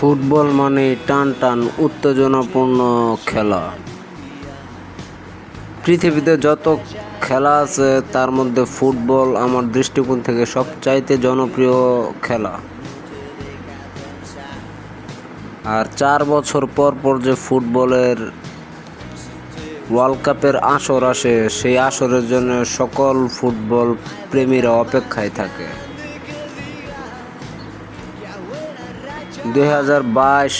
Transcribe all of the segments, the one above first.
Football মানে টান টান, উত্তেজনাপূর্ণ খেলা। পৃথিবীতে যত খেলা আছে, তার মধ্যে ফুটবল আমার দৃষ্টিকোণ থেকে সবচাইতে জনপ্রিয় খেলা। আর চার বছর পর পর যে ফুটবলের ওয়ার্ল্ড কাপের আসর আসে, সেই আসরের জন্য সকল ফুটবল প্রেমীরা অপেক্ষায় থাকে। দুই হাজার বাইশ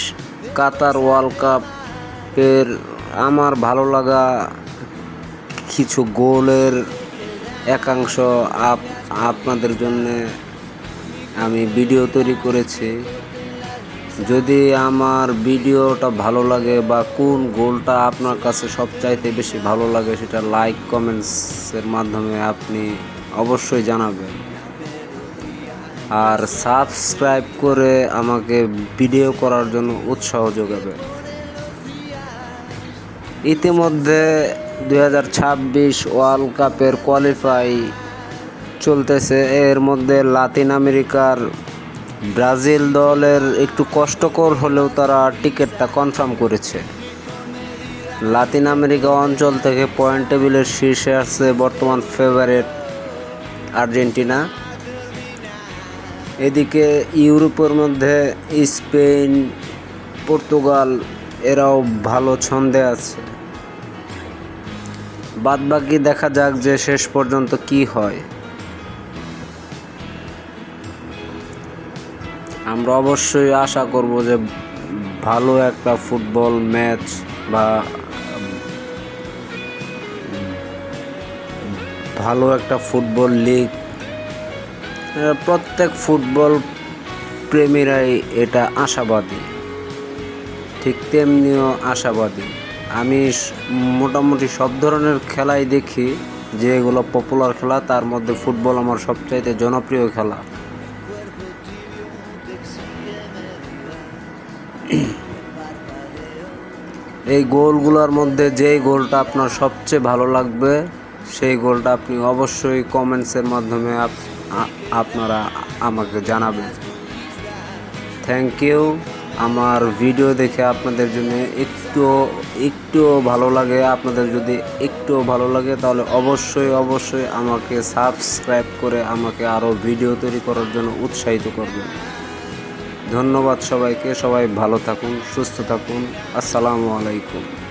কাতার ওয়ার্ল্ড কাপের আমার ভালো লাগা কিছু গোলের একাংশ আপ আপনাদের জন্য আমি ভিডিও তৈরি করেছি। যদি আমার ভিডিওটা ভালো লাগে বা কোন গোলটা আপনার কাছে সবচাইতে বেশি ভালো লাগে সেটা লাইক কমেন্টসের মাধ্যমে আপনি অবশ্যই জানাবেন। আর সাবস্ক্রাইব করে আমাকে ভিডিও করার জন্য উৎসাহ যোগাবে। ইতিমধ্যে দুই হাজার ছাব্বিশ ওয়ার্ল্ড কাপের কোয়ালিফাই চলতেছে। এর মধ্যে লাতিন আমেরিকার ব্রাজিল দলের একটু কষ্টকর হলেও তারা টিকিটটা কনফার্ম করেছে। লাতিন আমেরিকা অঞ্চল থেকে পয়েন্ট টেবিলের শীর্ষে আসছে বর্তমান ফেভারিট আর্জেন্টিনা। এদিকে ইউরোপের মধ্যে স্পেন, পর্তুগাল, এরাও ভালো ছন্দে আছে। বাদবাকি দেখা যাক যে শেষ পর্যন্ত কি হয়। আমরা অবশ্যই আশা করব যে ভালো একটা ফুটবল ম্যাচ বা ভালো একটা ফুটবল লিগ প্রত্যেক ফুটবল প্রেমীরাই এটা আশাবাদী। ঠিক তেমনিও আশাবাদী। আমি মোটামুটি সব ধরনের খেলাই দেখি যেগুলো পপুলার খেলা, তার মধ্যে ফুটবল আমার সবচাইতে জনপ্রিয় খেলা। এই গোলগুলোর মধ্যে যেই গোলটা আপনার সবচেয়ে ভালো লাগবে, সেই গোলটা আপনি অবশ্যই কমেন্টসের মাধ্যমে আপনারা আমাকে জানাবেন। থ্যাংক ইউ আমার ভিডিও দেখে আপনাদের জন্য একটু একটু ভালো লাগে, আপনাদের যদি একটু ভালো লাগে, তাহলে অবশ্যই অবশ্যই আমাকে সাবস্ক্রাইব করে আমাকে আরও ভিডিও তৈরি করার জন্য উৎসাহিত করবেন। ধন্যবাদ সবাইকে, সবাই ভালো থাকুন, সুস্থ থাকুন। আসসালামু আলাইকুম।